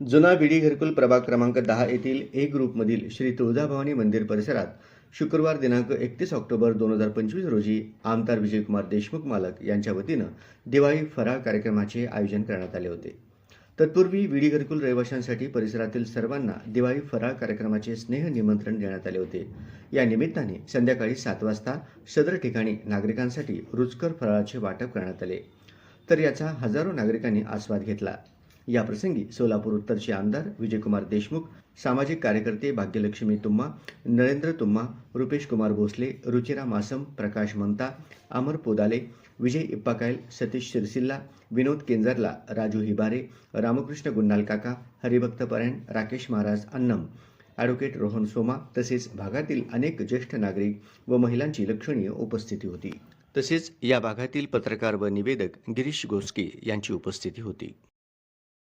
जुना बिडी घरकुल प्रभाग क्रमांक दहा येथील ए ग्रुपमधील श्री तुळजाभवानी मंदिर परिसरात शुक्रवार दिनांक एकतीस ऑक्टोबर दोन हजार पंचवीस रोजी आमदार विजयकुमार देशमुख मालक यांच्या वतीनं दिवाळी फराळ कार्यक्रमाचे आयोजन करण्यात आले होते. तत्पूर्वी विडी घरकुल रहिवाशांसाठी परिसरातील सर्वांना दिवाळी फराळ कार्यक्रमाचे स्नेह निमंत्रण देण्यात आले होते. या निमित्ताने संध्याकाळी सात वाजता सदर ठिकाणी नागरिकांसाठी रुचकर फराळाचे वाटप करण्यात आले. तर याचा हजारो नागरिकांनी आस्वाद घेतला. या प्रसंगी सोलापूर उत्तरचे आमदार विजयकुमार देशमुख सामाजिक कार्यकर्ते भाग्यलक्ष्मी तुम्मा नरेंद्र तुम्मा रुपेश कुमार भोसले रुचिरा मासम प्रकाश मंता अमर पोदाले विजय इप्पाकायल सतीश शिरसिल्ला विनोद केंजरला राजू हिबारे रामकृष्ण गुंडाल काका हरिभक्त परायण राकेश महाराज अन्नम ॲडव्होकेट रोहन सोमा तसेच भागातील अनेक ज्येष्ठ नागरिक व महिलांची लक्षणीय उपस्थिती होती. तसेच या भागातील पत्रकार व निवेदक गिरीश गोस्के यांची उपस्थिती होती.